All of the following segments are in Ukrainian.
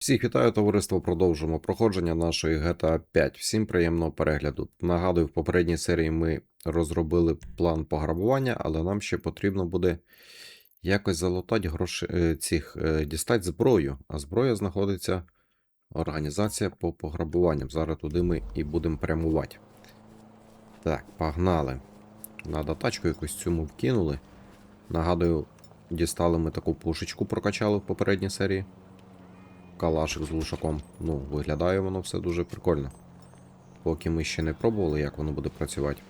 Всіх вітаю, товариство. Продовжуємо проходження нашої GTA 5. Всім приємного перегляду. Нагадую, в попередній серії ми розробили план пограбування, але нам ще потрібно буде якось залутати гроші е, цих е, дістати зброю. А зброя знаходиться організація по пограбуванням. Зараз туди ми і будемо прямувати. Так, погнали. Надо тачку якусь цьому вкинули. Нагадую, дістали ми таку пушечку, прокачали в попередній серії калашик з глушаком. Ну, виглядає воно все дуже прикольно. Поки ми ще не пробували, як воно буде працювати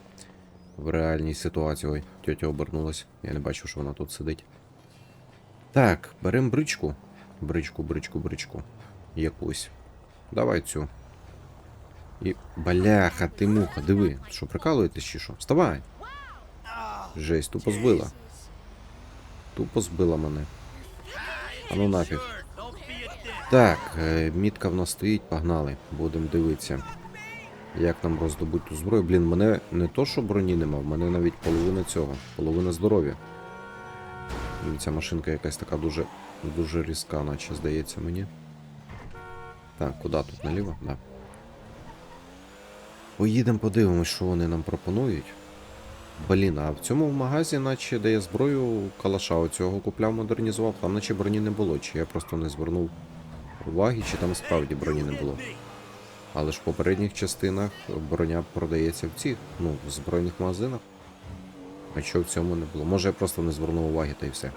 в реальній ситуації. Ой, тьотя обернулась. Я не бачу, що вона тут сидить. Так, беремо бричку. Бричку, бричку, бричку. Якусь. Давай цю. І. Бляха, ти муха, диви. Що, прикалуєтесь чи що? Вставай! Жесть, тупо збила. Тупо збила мене. А ну нафіг. Так, е, мітка в нас стоїть, погнали. Будемо дивитися. Як нам роздобути ту зброю. Блін, мене не то, що броні нема, в мене навіть половина цього, половина здоров'я. Ця машинка якась така дуже дуже різка, наче здається мені. Так, куди тут наліво? Да. Поїдемо подивимось, що вони нам пропонують. Блін, а в цьому магазі, наче де я зброю калаша оцього купляв, модернізував, там наче броні не було, чи я просто не звернув уваги, чи там справді броні не було. Але ж в попередніх частинах броня продається в цих, ну, в збройних магазинах. А що в цьому не було? Може я просто не звернув уваги та й все.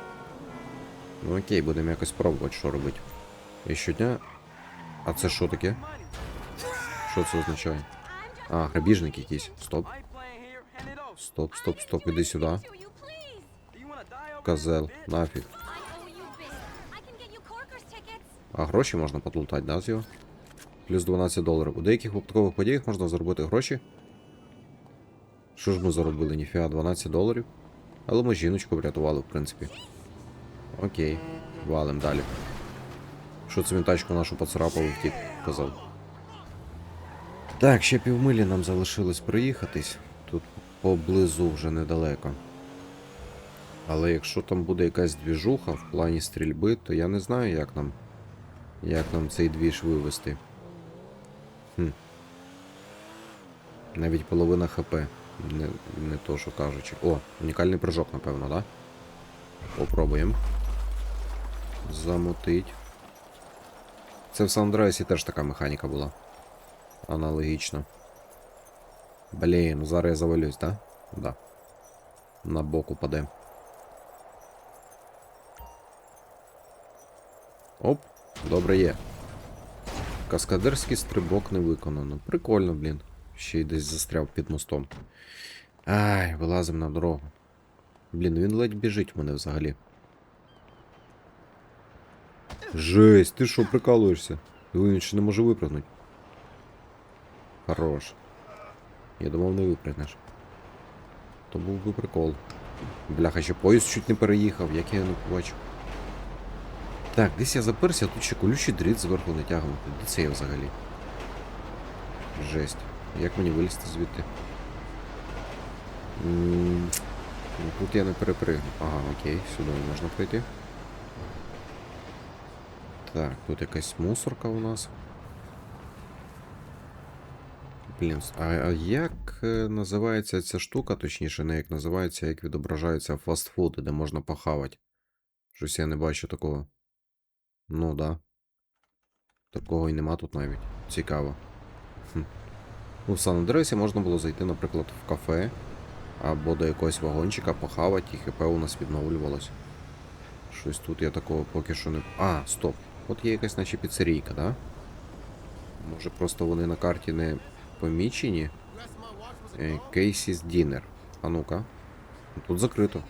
Ну окей, будемо якось пробувати, що робити. І щодня. А це що таке? Що це означає? А, грабіжник якийсь. Стоп. Стоп, стоп, стоп, іди сюди. Козел, нафіг. А гроші можна подлутати, да, з його? Плюс 12 доларів. У деяких випадкових подіях можна заробити гроші. Що ж ми заробили? Ніфіга, 12 доларів. Але ми жіночку врятували, в принципі. Окей, валим далі. Що це він тачку нашу поцарапав і втік, казав. Так, ще півмилі нам залишилось проїхатись. Тут поблизу вже недалеко. Але якщо там буде якась двіжуха в плані стрільби, то я не знаю, як нам. Як нам цей двіж вивести. Хм. Навіть половина ХП. Не, не то, що кажучи. О, унікальний прыжок, напевно, да? Попробуємо. Замутить. Це в Сан-Андреасі теж така механіка була. Аналогічно. Блін, ну зараз я завалюсь, да? Да. На бок упаде. Оп, добре є. Каскадерський стрибок не виконано. Прикольно, блін. Ще й десь застряв під мостом. Ай, вилазимо на дорогу. Блін, він ледь біжить в мене взагалі. Жесть, ти що прикалуєшся? Він ще не може випрыгнути. Хорош. Я думав, не випрыгнеш. То був би прикол. Бляха, ще поїзд чуть не переїхав, як я не побачив. Так, десь я заперся, тут ще колючий дріт зверху натягнути. Де це я взагалі? Жесть. Як мені вилізти звідти? М, ну, Тут я не перепригну. Ага, окей, сюди можна пройти. Так, тут якась мусорка у нас. Блін, а, а як е, називається ця штука, точніше, не як називається, як відображаються фастфуди, де можна похавати? Щось я не бачу такого. Ну да. Такого і нема тут навіть. Цікаво. Хм. В Сан-Андресі можна було зайти, наприклад, в кафе або до якогось вагончика, похавати, і ХП у нас відновлювалось. Щось тут я такого поки що не. А, стоп. От є якась наче піцерійка, да? Може просто вони на карті не помічені. Casey's Dinner. А ну-ка. Тут закрито.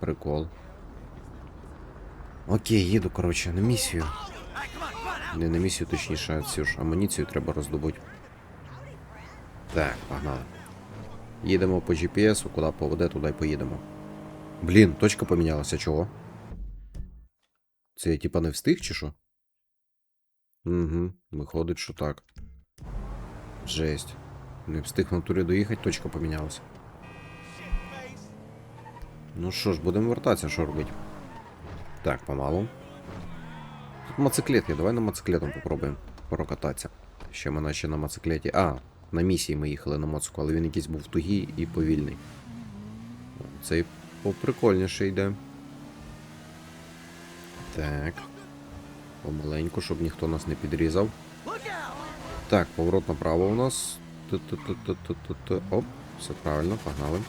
Прикол. Окей, їду, коротше, на місію. Не на місію, точніше, цю амуніцію треба роздобути. Так, погнали. Їдемо по GPS, куди поведе, туди й поїдемо. Блін, точка помінялася, чого? Це я типа не встиг, чи що? Угу, виходить, що так. Жесть. Не встиг в натурі доїхати, точка помінялася. Ну що ж, будемо вертатися, що робити? Так, помалу. Тут Моциклет є, давай на моциклетом попробуємо прокататися. Ще ми наче на моциклеті. А, на місії ми їхали на моцику, але він якийсь був тугий і повільний. Цей поприкольніше йде. Так. Помаленьку, щоб ніхто нас не підрізав. Так, поворот направо у нас. Оп, все правильно, погнали.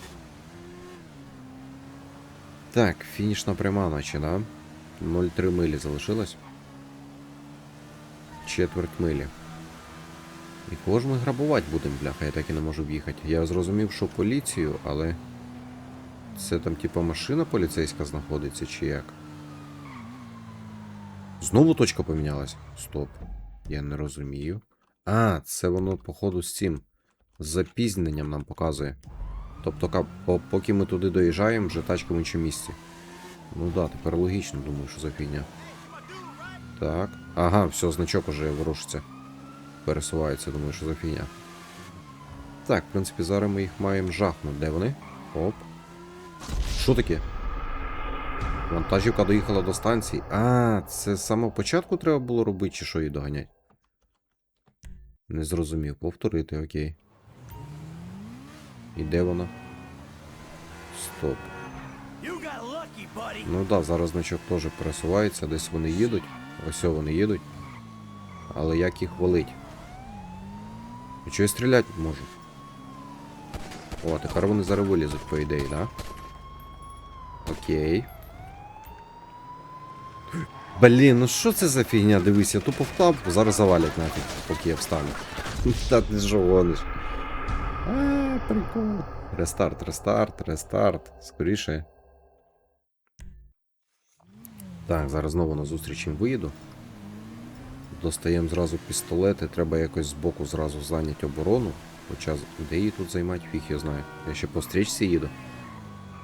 Так, фінішна пряма, наче, да? 0,3 милі залишилось. Четверть милі. І кого ж ми грабувати будемо, бляха, я так і не можу в'їхати. Я зрозумів, що поліцію, але. Це там, типа, машина поліцейська знаходиться, чи як? Знову точка помінялась? Стоп. Я не розумію. А, це воно, походу, з цим. Запізненням нам показує. Тобто, поки ми туди доїжджаємо, вже тачка в іншому місці. Ну да, тепер логічно, думаю, що за фігня. Так. Ага, все, значок уже ворушиться. Пересувається, думаю, що за фігня. Так, в принципі, зараз ми їх маємо жахнути. Де вони? Оп. Що таке? Вантажівка доїхала до станції. А, це з самого початку треба було робити, чи що її доганять? Не зрозумів. Повторити, окей. І де вона? Стоп. Ну да, зараз значок теж пересувається, десь вони їдуть. Ось вони їдуть. Але як їх валить? І чого я стріляти можу? О, тепер вони зараз вилізуть, по ідеї, да? Окей. Блін, ну що це за фігня? Дивись, я тупо вклав, зараз завалять нафіг, поки я встану. Та ти що гониш? А, прикол. Рестарт, рестарт, рестарт. Скоріше. Так, зараз знову на зустріч їм виїду. Достаємо зразу пістолети, треба якось збоку зразу зайняти оборону. Хоча де її тут займати, фіг я знаю. Я ще по стрічці їду.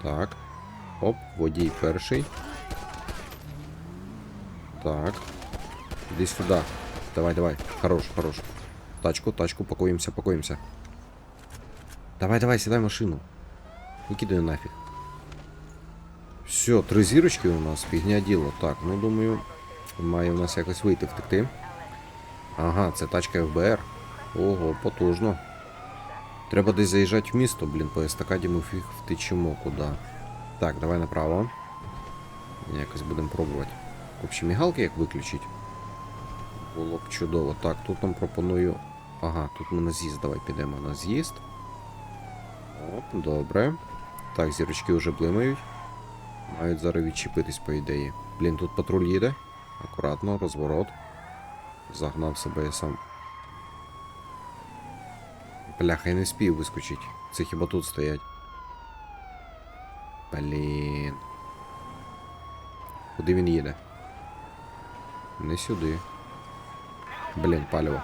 Так. Оп, водій перший. Так. Іди сюди. Давай, давай. Хорош, хорош. Тачку, тачку, пакуємося, пакуємося. Давай, давай, сідай в машину. Викидай нафіг. Все, три зірочки у нас, фігня діло. Так, ну думаю, має у нас якось вийти втекти. Ага, це тачка ФБР. Ого, потужно. Треба десь заїжджати в місто, блін, по естакаді ми фіг втечемо куди. Так, давай направо. Якось будемо пробувати. Общі мігалки як виключить. Було б чудово. Так, тут нам пропоную. Ага, тут ми на з'їзд. Давай підемо на з'їзд. Оп, добре. Так, зірочки вже блимають. Мають зараз відчепитись, по ідеї. Блін, тут патруль їде. Акуратно, розворот. Загнав себе я сам. Бляха, я не спів вискочить. Це хіба тут стоять. Блін. Куди він їде? Не сюди. Блін, паліво.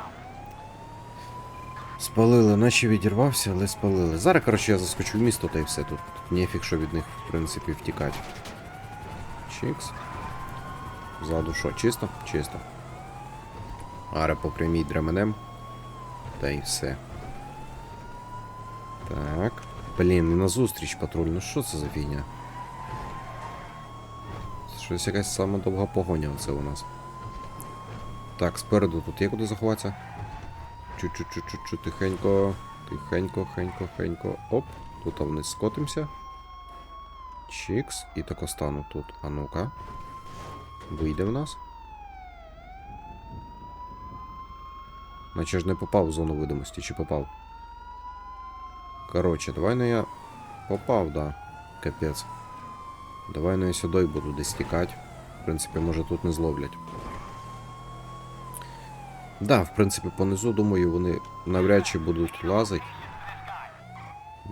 Спалили, наче відірвався, але спалили. Зараз, коротше, я заскочу в місто та й все тут. Тут нефіг, що від них, в принципі, втікати. Чікс. Ззаду що, чисто? Чисто. Аре по прямій дременем. Та й все. Так. Блін, і назустріч патруль. Ну що це за фігня? Щось якась сама довга погоня оце у нас. Так, спереду тут є куди заховатися? Чу-чу-чу-чу-чу, тихенько. Тихенько, хенько, хенько. Оп, тут вниз скотимося. Чікс. І тако стану тут. А ну-ка. Вийде в нас. Наче ж не попав в зону видимості, чи попав? Коротше, давай на я. Попав, да. Капець. Давай на я сюди буду десь тікати. В принципі, може тут не зловлять. Да, в принципі, понизу, думаю, вони навряд чи будуть лазити.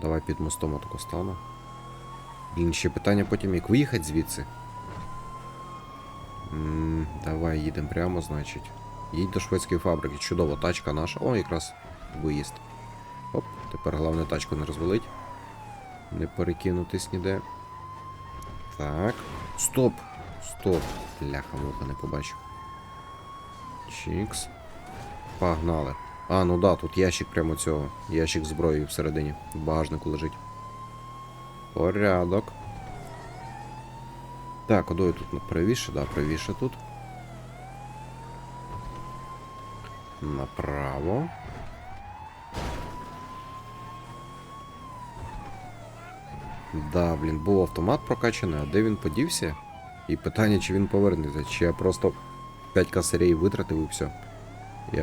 Давай під мостом отако стану. Блін, ще питання потім, як виїхати звідси. м давай їдемо прямо, значить. Їдь до шведської фабрики. Чудово, тачка наша. О, якраз виїзд. Оп, тепер головне тачку не розвалить. Не перекинутись ніде. Так. Стоп! Стоп! Бляха, муха, не побачив. Чікс. Погнали. А, ну да, тут ящик прямо цього. Ящик зброї всередині. В багажнику лежить. Порядок. Так, кудою тут правіше, да, правіше тут. Направо. Да, блін, був автомат прокачаний, а де він подівся? І питання, чи він повернеться, чи я просто 5 косарей витратив і все. І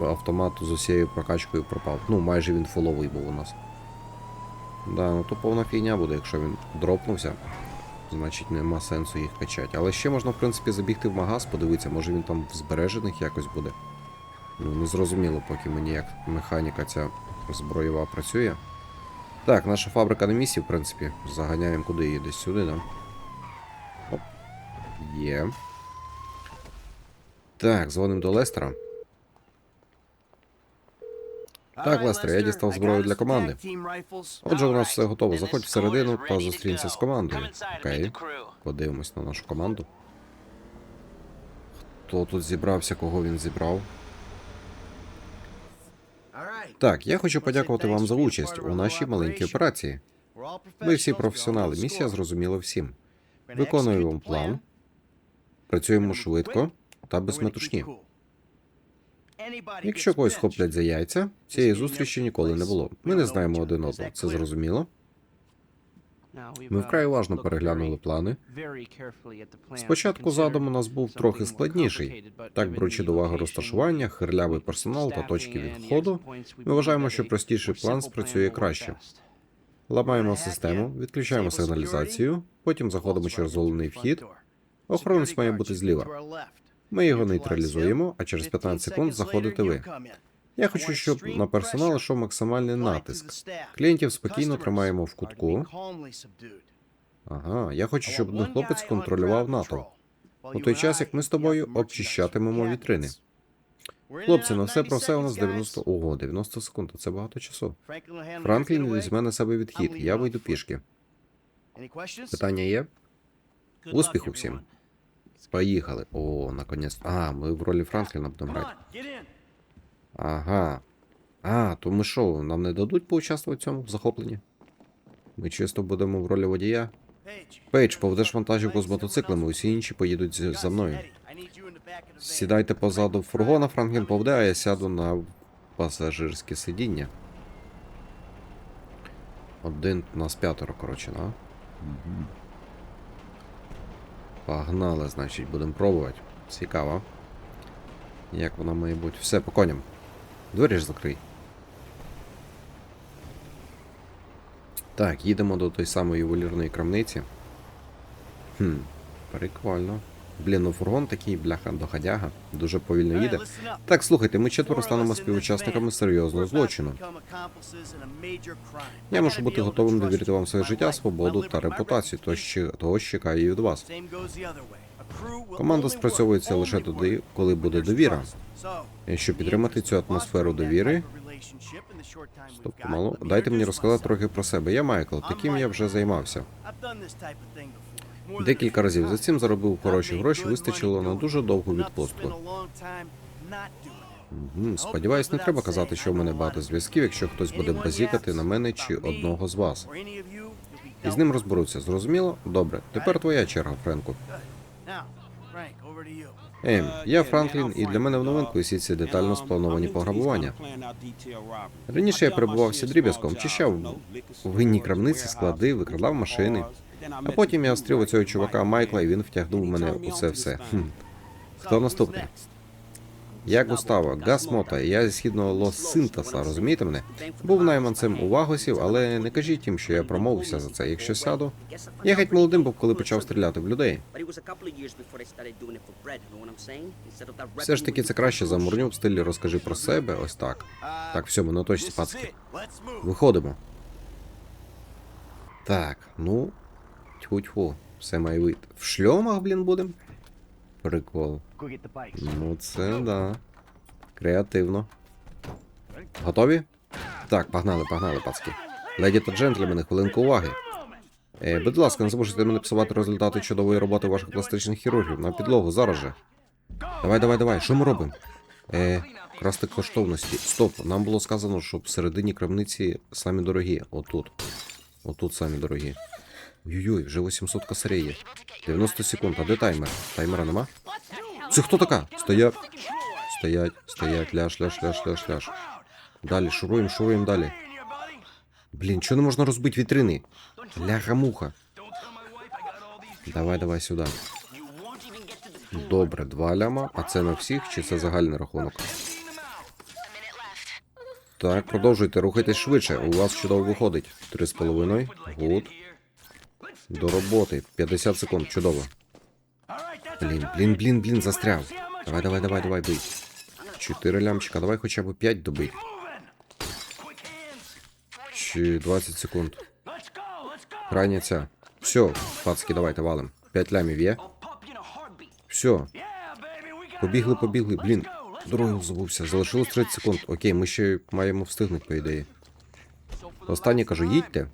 автомат з усією прокачкою пропав. Ну, майже він фуловий був у нас. Да, ну то повна фігня буде, якщо він дропнувся. Значить нема сенсу їх качати. Але ще можна, в принципі, забігти в магаз, подивитися, може він там в збережених якось буде. Ну, не зрозуміло, поки мені як механіка ця зброєва працює. Так, наша фабрика на місці, в принципі. Заганяємо куди її десь сюди, да? Оп. Є. Так, дзвонимо до Лестера. Так, Лестер, я дістав зброю для команди. Отже, у нас все готово. Заходь всередину та зустрінься з командою. Окей. Подивимось на нашу команду. Хто тут зібрався, кого він зібрав? Так, я хочу подякувати вам за участь у нашій маленькій операції. Ви всі професіонали. Місія зрозуміла всім. Виконуємо план, працюємо швидко та без метушні. Якщо когось хоплять за яйця, цієї зустрічі ніколи не було. Ми не знаємо один одного. Це зрозуміло. Ми вкрай уважно переглянули плани. Спочатку задум у нас був трохи складніший. Так, беручи до уваги розташування, хирлявий персонал та точки відходу, Ми вважаємо, що простіший план спрацює краще. Ламаємо систему, відключаємо сигналізацію, потім заходимо через головний вхід. Охоронець має бути зліва. Ми його нейтралізуємо, а через 15 секунд заходите ви. Я хочу, щоб на персонал йшов максимальний натиск. Клієнтів спокійно тримаємо в кутку. Ага, я хочу, щоб один хлопець контролював НАТО. У той час, як ми з тобою обчищатимемо вітрини. Хлопці, на все про все у нас 90... Ого, 90 секунд, це багато часу. Франклін візьме на себе відхід, я вийду пішки. Питання є? Успіху всім. Поїхали. О, наконець. А, ми в ролі Франкліна будемо грати. Ага. А, то ми що, нам не дадуть поучаствувати в цьому захопленні? Ми чисто будемо в ролі водія. Пейдж, поведеш вантажівку з мотоциклами, усі інші поїдуть за мною. Сідайте позаду фургона, Франклін поведе, а я сяду на пасажирське сидіння. Один у нас п'ятеро, коротше, да? Мгм. Погнали, значить, будемо пробувати. Цікаво. Як вона має бути. Все, по коням. Двері ж закрий. Так, їдемо до той самої ювелірної крамниці. Хм, прикольно. Блін, ну фургон такий, бляха, доходяга. Дуже повільно їде. Так, слухайте, ми четверо станемо співучасниками серйозного злочину. Я мушу бути готовим довірити вам своє життя, свободу та репутацію, то ще того ж чекаю і від вас. Команда спрацьовується лише тоді, коли буде довіра. І щоб підтримати цю атмосферу довіри. Стоп, помалу. Дайте мені розказати трохи про себе. Я Майкл, таким я вже займався. Декілька разів за цим заробив хороші гроші, вистачило на дуже довгу відпустку. Мгм, Сподіваюсь, не треба казати, що в мене багато зв'язків, якщо хтось буде базікати на мене чи одного з вас. І з ним розберуться, зрозуміло? Добре, тепер твоя черга, Френку. Ем, я Франклін, і для мене в новинку усі ці детально сплановані пограбування. Раніше я перебувався дріб'язком, чищав винні крамниці, склади, викрадав машини. А потім я острів оцього чувака Майкла, і він втягнув мене у це все. Хм. Хто наступний? Я Густаво, Гас Мота, я зі східного Лос Синтаса, розумієте мене? Був найманцем у Вагосів, але не кажіть їм, що я промовився за це. Якщо сяду, я геть молодим був, коли почав стріляти в людей. Все ж таки це краще за мурню в стилі розкажи про себе, ось так. Так, все, ми на точці пацки. Виходимо. Так, ну. Тьфу-тьфу, все має вийти. В шльомах, блін, будем? Прикол. Ну, це да. Креативно. Готові? Так, погнали, погнали, пацки. Леді та джентльмени, хвилинку уваги. Е, будь ласка, не зможете мене псувати результати чудової роботи ваших пластичних хірургів на підлогу зараз же. Давай, давай, давай, що ми робимо? Е, красти коштовності. Стоп, нам було сказано, що всередині крамниці самі дорогі. Отут. Отут самі дорогі. Ой-ой, вже 800 косарей є. 90 секунд, а де таймер? Таймера нема? Це хто така? Стоять. стоять, стоять, ляж, ляж, ляж, ляж, ляж. Далі, шуруємо, шуруємо далі. Блін, чого не можна розбити вітрини? Ляха-муха. Давай, давай сюди. Добре, два ляма. А це на всіх чи це загальний рахунок? Так, продовжуйте, рухайтесь швидше. У вас чудово виходить. Три з половиною. Гуд. До роботи. 50 секунд. Чудово. Блін, блін, блін, блін, застряв. Давай, давай, давай, давай, бий. Чотири лямчика, давай хоча б 5 добий. Чи 20 секунд. Крайня ця. Все, пацки, давайте валим. 5 лямів є. Все. Побігли, побігли. Блін, дорогу забувся. Залишилось 30 секунд. Окей, ми ще маємо встигнути, по ідеї. Останнє кажу, їдьте.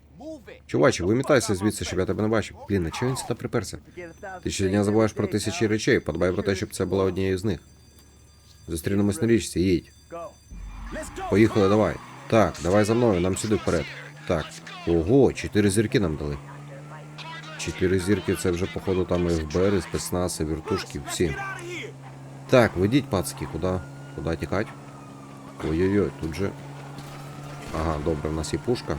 Чуваче, вимітайся звідси, щоб я тебе не бачив. Блін, а чого він сюди приперся? Ти щодня забуваєш про тисячі речей, подбай про те, щоб це була однією з них. Зустрінемось на річці, їдь. Поїхали, давай. Так, давай за мною, нам сюди вперед. Так. Ого, чотири зірки нам дали. Чотири зірки це вже, походу, там і ФБР, і спецназ, і вертушки, всі. Так, ведіть, пацки, куди? Куди тікать? Ой-ой-ой, тут же. Ага, добре, в нас є пушка.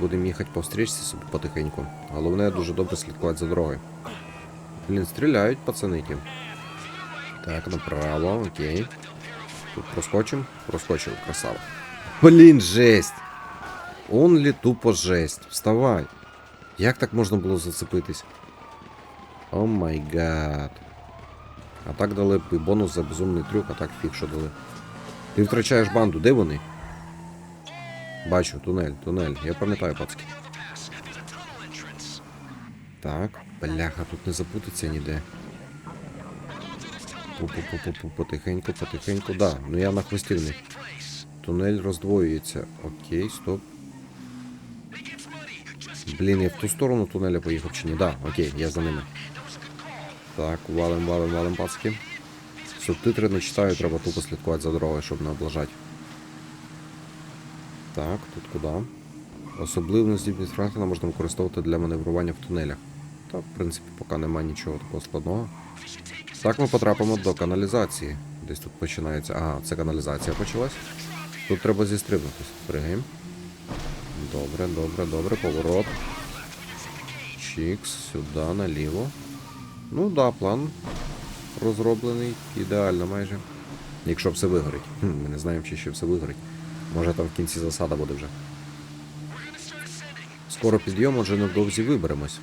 Будемо їхати по встрічці собі потихеньку. Головне дуже добре слідкувати за дорогою. Блін, стріляють пацани ті. Так, направо, окей. Тут проскочим. Проскочив, красава. Блін, жесть. Онлі тупо жесть. Вставай. Як так можна було зацепитись? О май гад. А так дали б бонус за безумний трюк, а так фіг що дали. Ти втрачаєш банду, де вони? Бачу, тунель, тунель. Я пам'ятаю, пацки. Так, бляха, тут не запутаться ніде. Потихеньку, потихеньку. Да, ну я на хвості в них. Тунель роздвоюється. Окей, стоп. Блін, я в ту сторону тунеля поїхав чи ні? Да, окей, я за ними. Так, валим, валим, валим, пацки. Субтитри не читаю, треба тупо слідкувати за дорогою, щоб не облажати. Так, тут куди? Особливу здібність Франкліна можна використовувати для маневрування в тунелях. Та, в принципі, поки немає нічого такого складного. Так ми потрапимо до каналізації. Десь тут починається. Ага, це каналізація почалась. Тут треба зістрибнутися. Пригаємо. Добре, добре, добре. Поворот. Чікс, сюди, наліво. Ну да, план розроблений ідеально майже. Якщо все вигорить. Хм, ми не знаємо, чи ще все вигорить. Може там в кінці засада буде вже. Скоро підйом, отже невдовзі виберемось.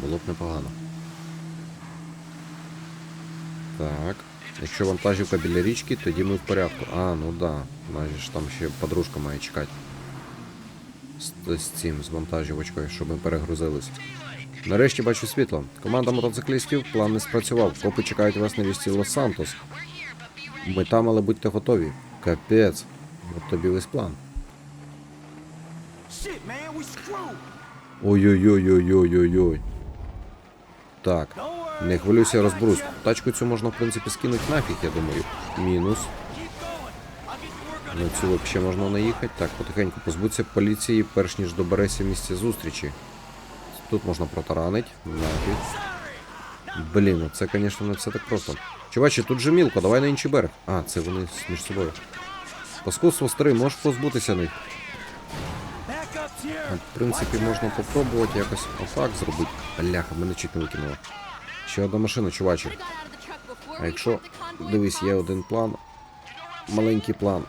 Було б непогано. Так. Якщо вантажівка біля річки, тоді ми в порядку. А, ну да. Навіть ж там ще подружка має чекати. З, з цим, з вантажівочкою, щоб ми перегрузились. Нарешті бачу світло. Команда мотоциклістів, план не спрацював. Копи чекають вас на вісті Лос-Сантос. Ми там, але будьте готові. Капець. От тобі весь план. Ой-ой-ой-ой-ой-ой-ой. Так. Не хвилюйся, я. Тачку цю можна, в принципі, скинути нафіг, я думаю. Мінус. На цю взагалі можна наїхати. Так, потихеньку позбудься поліції, перш ніж добереся місця зустрічі. Тут можна протаранить. Нафіг. Блін, ну це, звісно, не все так просто. Чувачі, тут же мілко, давай на інший берег. А, це вони між собою. Паскудство старий, можеш позбутися них. В принципі, можна попробувати якось отак зробити. Бляха, мене чуть не викинуло. Ще одна машина, чувачі. А якщо, дивись, є один план. Маленький план.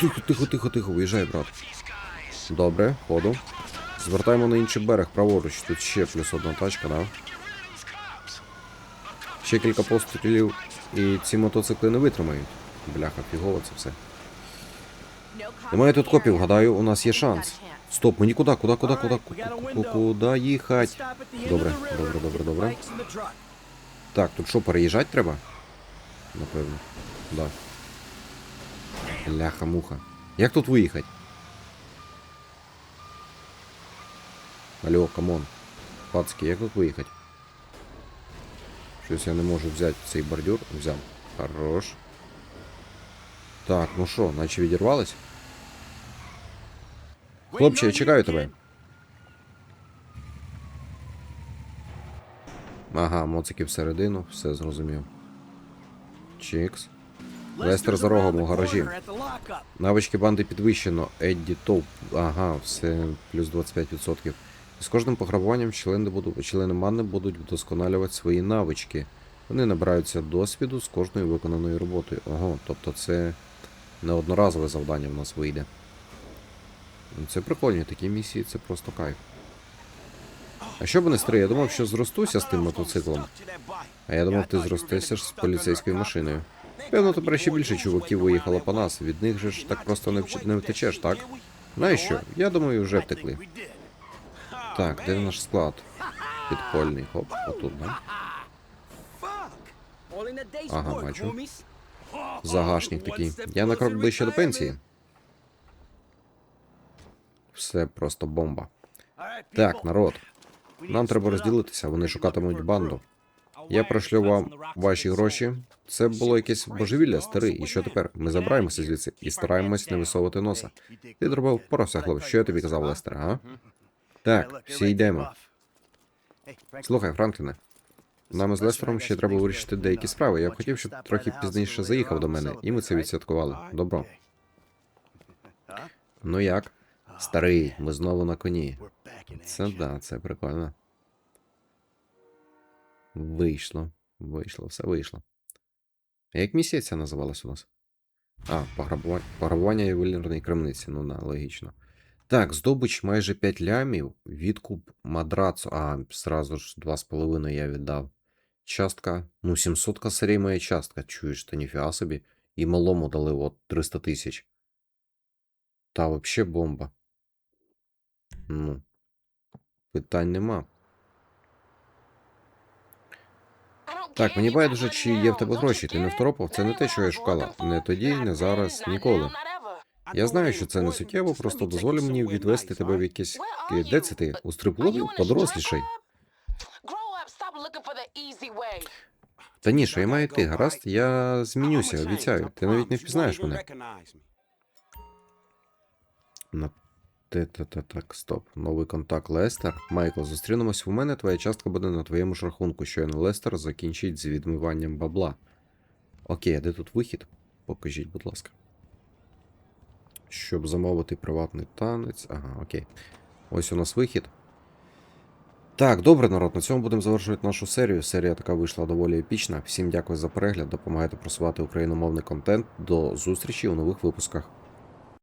Тихо, тихо, тихо, тихо, виїжджай, брат. Добре, ходу. Звертаємо на інший берег, праворуч. Тут ще плюс одна тачка, да? Ще кілька пострілів, і ці мотоцикли не витримають. Бляха, фігово це все. Немає тут копів, гадаю, у нас є шанс. Стоп, ми нікуди, куди, куди, куди, куди, їхати? Добре, добре, добре, добре. Так, тут що, переїжджати треба? Напевно. Да. Ляха-муха. Як тут виїхати? Алло, камон. Пацки, як тут виїхати? Щось я не можу взяти цей бордюр. Взяв. Хорош. Так, ну що, наче відірвались? Хлопче, я чекаю тебе. Ага, моцики всередину, все зрозумів. Чікс. Лестер за рогом у гаражі. Навички банди підвищено. Едді Топ. Ага, все плюс 25%. З кожним пограбуванням члени, буду, члени мани будуть вдосконалювати свої навички. Вони набираються досвіду з кожною виконаною роботою. Ого, тобто це не одноразове завдання в нас вийде. Ну, Це прикольні такі місії, це просто кайф. А що б не стри, я думав, що зростуся з тим мотоциклом. А я думав, ти зростешся ж з поліцейською машиною. Певно, тепер ще більше чуваків виїхало по нас. Від них же ж так просто не, втечеш, так? Знаєш що? Я думаю, вже втекли. Так, де наш склад? Підпольний. Хоп, отут, да? Ага, бачу. Загашник такий. Я на крок ближче до пенсії. Все просто бомба. Так, народ. Нам треба розділитися, вони шукатимуть банду. Я пришлю вам ваші гроші. Це було якесь божевілля, старий. І що тепер? Ми забираємося звідси і стараємось не висовувати носа. Ти дробив впорався, хлопець. Що я тобі казав, Лестер, а? Так, всі йдемо. Слухай, Франкліне, нам із Лестером ще треба вирішити деякі справи. Я б хотів, щоб трохи пізніше заїхав до мене, і ми це відсвяткували. Добро. Ну як? Старий, ми знову на коні. Це да, це прикольно. Вийшло. Вийшло, все вийшло. А як місія ця називалась у нас? А, пограбування, пограбування ювелірної крамниці. Ну да, логічно. Так, здобич майже 5 лямів. Відкуп мадрацу. А, зразу ж 2,5 я віддав. Частка. Ну, 700 косарей моя частка. Чуєш, та ніфіга собі. І малому дали от 300 тисяч. Та вообще бомба. Ну. Питань нема. Так, мені байдуже, чи є в тебе гроші. Ти не второпав, це не те, що я шукала. Не тоді, не зараз, ніколи. Я знаю, що це не суттєво, просто дозволь мені відвести тебе в якесь. Ки- Де це ти? У стрип-клубі? Та ні, що я маю йти, гаразд? Я змінюся, обіцяю. Ти навіть не впізнаєш мене. На та так, стоп. Новий контакт Лестер. Майкл, зустрінемось у мене. Твоя частка буде на твоєму ж рахунку. Щойно Лестер закінчить з відмиванням бабла. Окей, а де тут вихід? Покажіть, будь ласка. Щоб замовити приватний танець. Ага, окей. Ось у нас вихід. Так, добре, народ. На цьому будемо завершувати нашу серію. Серія така вийшла доволі епічна. Всім дякую за перегляд. Допомагайте просувати україномовний контент. До зустрічі у нових випусках.